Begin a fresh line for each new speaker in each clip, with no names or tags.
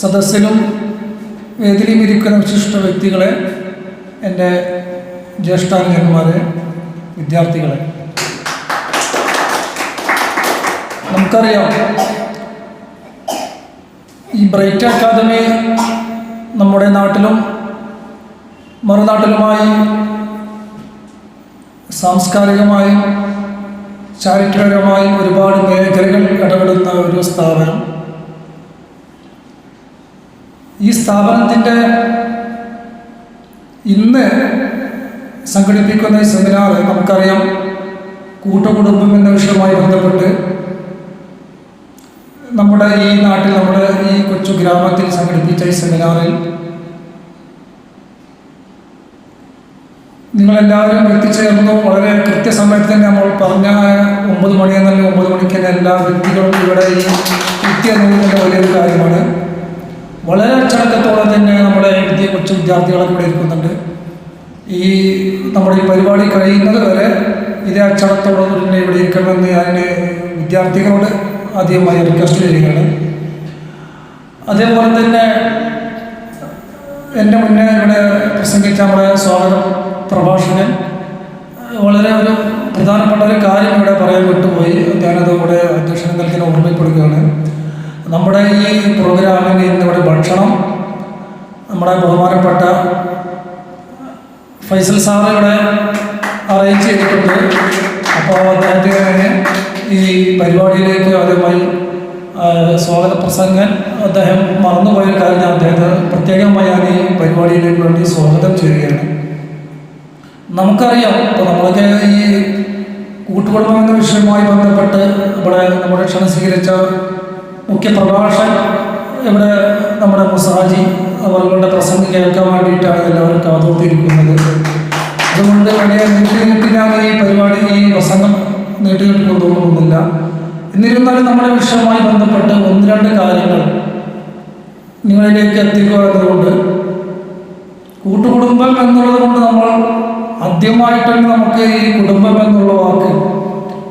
സദസ്സിലും വേദിയിലും ഇരിക്കുന്ന വിശിഷ്ട വ്യക്തികളെ എന്റെ ജ്യേഷ്ഠാനുജന്മാരെ വിദ്യാർത്ഥികളെ. നമുക്കറിയാം ഈ ബ്രൈറ്റ് അക്കാദമി നമ്മുടെ നാട്ടിലും മറുനാട്ടിലുമായി സാംസ്കാരികമായും ചാരിറ്റപരമായും ഒരുപാട് മേഖലകൾ ഇടപെടുന്ന ഒരു സ്ഥാപനം. ഈ സ്ഥാപനത്തിന്റെ ഇന്ന് സംഘടിപ്പിക്കുന്ന ഈ സെമിനാർ നമുക്കറിയാം കൂട്ടുകുടുംബം എന്ന വിഷയവുമായി ബന്ധപ്പെട്ട് നമ്മുടെ ഈ നാട്ടിൽ നമ്മുടെ ഈ കൊച്ചു ഗ്രാമത്തിൽ സംഘടിപ്പിച്ച ഈ സെമിനാറിൽ നിങ്ങളെല്ലാവരും എത്തിച്ചേർന്നു. വളരെ കൃത്യസമയത്ത് തന്നെ നമ്മൾ പറഞ്ഞ ഒമ്പത് മണി എന്നല്ല ഒമ്പത് മണിക്ക് തന്നെ എല്ലാ വ്യക്തികളും ഇവിടെ ഈ തന്നെ വലിയൊരു കാര്യമാണ്. വളരെ അച്ചടക്കത്തോടെ തന്നെ നമ്മുടെ വിദ്യ കൊച്ചു വിദ്യാർത്ഥികളൊക്കെ ഇവിടെ ഇരിക്കുന്നുണ്ട്. ഈ നമ്മുടെ ഈ പരിപാടി കഴിയുന്നത് വരെ ഇതേ അച്ചടക്കത്തോടെ തന്നെ ഇവിടെ ഇരിക്കണമെന്ന് ഞാൻ വിദ്യാർത്ഥികളോട് ആദ്യമായി റിക്വസ്റ്റ് ചെയ്യുകയാണ്. അതേപോലെ തന്നെ എന്റെ മുന്നേ ഇവിടെ പ്രസംഗിച്ച നമ്മുടെ സ്വാഗതം പ്രഭാഷകൻ വളരെ ഒരു പ്രധാനപ്പെട്ട ഒരു കാര്യം ഇവിടെ പറയാൻ വിട്ടുപോയി. ഞാനത് ഇവിടെ അധ്യക്ഷനെ നൽകി ഓർമ്മപ്പെടുകയാണ് നമ്മുടെ ഈ പ്രോഗ്രാമിന് ഇന്നിവിടെ ഭക്ഷണം നമ്മുടെ ബഹുമാനപ്പെട്ട ഫൈസൽ സാർ ഇവിടെ അറേഞ്ച് ചെയ്തിട്ടുണ്ട്. അപ്പോൾ അദ്ദേഹത്തിന് ഈ പരിപാടിയിലേക്ക് ആദ്യമായി സ്വാഗത പ്രസംഗൻ അദ്ദേഹം മറന്നുപോയ കാര്യം അദ്ദേഹത്തെ പ്രത്യേകമായി ഞാൻ ഈ പരിപാടിയിലേക്ക് വേണ്ടി സ്വാഗതം ചെയ്യുകയാണ്. നമുക്കറിയാം ഇപ്പോൾ നമ്മളൊക്കെ ഈ കൂട്ടുകുടുംബം എന്ന വിഷയവുമായി ബന്ധപ്പെട്ട് ഇവിടെ നമ്മുടെ ക്ഷണം സ്വീകരിച്ച മുഖ്യ പ്രഭാഷകൻ ഇവിടെ നമ്മുടെ മുസാജി അവരുടെ പ്രസംഗം കേൾക്കാൻ വേണ്ടിയിട്ടാണ് എല്ലാവരും കാതോർത്തിരിക്കുന്നത്. അതുകൊണ്ട് വലിയ നീട്ടി നീട്ടി ഞാൻ ഈ പരിപാടി ഈ പ്രസംഗം നീട്ടിയെടുക്കുമെന്ന് തോന്നുന്നില്ല എന്നിരുന്നാലും നമ്മുടെ വിഷയവുമായി ബന്ധപ്പെട്ട് ഒന്ന് രണ്ട് കാര്യങ്ങൾ നിങ്ങളിലേക്ക് എത്തിക്കുക എന്നതുകൊണ്ട് കൂട്ടുകുടുംബം എന്നുള്ളത് കൊണ്ട് നമ്മൾ ആദ്യമായിട്ടാണ് നമുക്ക് ഈ കുടുംബം എന്നുള്ള വാക്ക്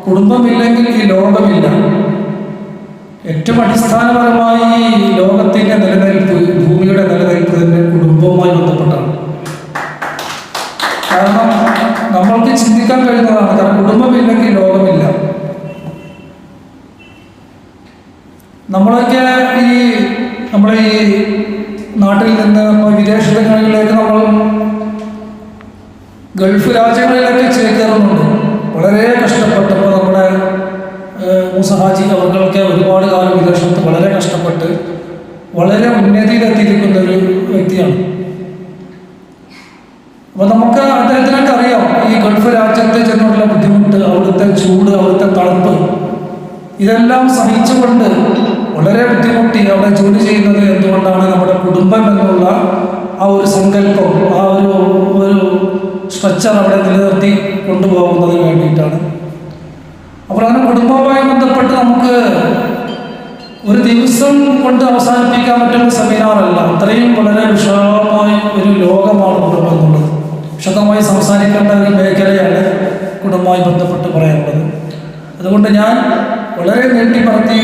കുടുംബമില്ലെങ്കിൽ ഈ ലോകമില്ല. ഏറ്റവും അടിസ്ഥാനപരമായി ഈ ലോകത്തിന്റെ നിലനിൽപ്പ് ഭൂമിയുടെ നിലനിൽപ്പ് തന്നെ കുടുംബവുമായി ബന്ധപ്പെട്ടാണ്. കാരണം നമ്മൾക്ക് ചിന്തിക്കാൻ കഴിയുന്നതാണ് കാരണം കുടുംബമില്ലെങ്കിൽ ലോകമില്ല. നമ്മളൊക്കെ ഈ നമ്മുടെ ഈ നാട്ടിൽ നിന്ന് വിദേശങ്ങളിലേക്ക് നമ്മൾ ഗൾഫ് രാജ്യങ്ങളിലൊക്കെ ചേക്കേറുന്നുണ്ട്. വളരെ കഷ്ടപ്പെട്ടപ്പോൾ ഏഹ്, അവർക്കൊക്കെ ഒരുപാട് കാലം വിദേശത്ത് വളരെ കഷ്ടപ്പെട്ട് വളരെ ഉന്നതിയിലെത്തിയിരിക്കുന്ന ഒരു വ്യക്തിയാണ്. അപ്പൊ നമുക്ക് അദ്ദേഹത്തിനൊക്കെ അറിയാം ഈ ഗൾഫ് രാജ്യത്തെ ചെന്നുള്ള ബുദ്ധിമുട്ട് അവിടുത്തെ ചൂട് അവിടുത്തെ തണുപ്പ് ഇതെല്ലാം സഹിച്ചുകൊണ്ട് വളരെ ബുദ്ധിമുട്ടി അവിടെ ജോലി ചെയ്യുന്നത് എന്തുകൊണ്ടാണ് നമ്മുടെ കുടുംബം എന്നുള്ള ആ ഒരു സങ്കല്പം ആ ഒരു ഒരു സ്ട്രക്ചർ അവിടെ നിലനിർത്തി കൊണ്ടുപോകുന്നതിന് വേണ്ടിയിട്ടാണ് അപ്പോൾ അങ്ങനെ കുടുംബവുമായി ബന്ധപ്പെട്ട് നമുക്ക് ഒരു ദിവസം കൊണ്ട് അവസാനിപ്പിക്കാൻ പറ്റുന്ന സെമിനാറല്ല. അത്രയും വളരെ വിശാലമായ ഒരു ലോകമാണ് കുടുംബം എന്നുള്ളത് വിശദമായി സംസാരിക്കേണ്ട ഒരു മേഖലയാണ് കുടുംബമായി ബന്ധപ്പെട്ട് പറയാനുള്ളത്. അതുകൊണ്ട് ഞാൻ വളരെ നീട്ടി പറഞ്ഞ്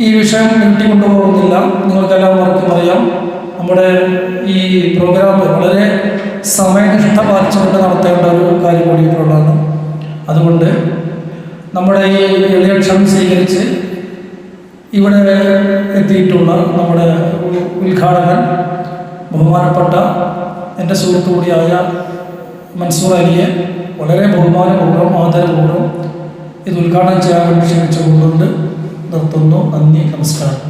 ഈ വിഷയം നീട്ടി കൊണ്ടുപോകുന്നില്ല. നിങ്ങൾക്കെല്ലാവർക്കും അറിയാം. നമ്മുടെ ഈ പ്രോഗ്രാം വളരെ സമയനിഷ്ഠ പാലിച്ചുകൊണ്ട് നടത്തേണ്ട ഒരു കാര്യം കൂടിയിട്ടുള്ളതാണ്. അതുകൊണ്ട് നമ്മുടെ ഈ ക്ഷണം സ്വീകരിച്ച് ഇവിടെ എത്തിയിട്ടുള്ള നമ്മുടെ ഉദ്ഘാടകൻ ബഹുമാനപ്പെട്ട എന്റെ സുഹൃത്തു കൂടിയായ മൻസൂർ അലിയെ വളരെ ബഹുമാനപൂർവം ആദരപൂർവം ഇത് ഉദ്ഘാടനം ചെയ്യാൻ വേണ്ടി ക്ഷണിച്ചുകൊണ്ടുണ്ട് നിർത്തുന്നു. നന്ദി നമസ്കാരം.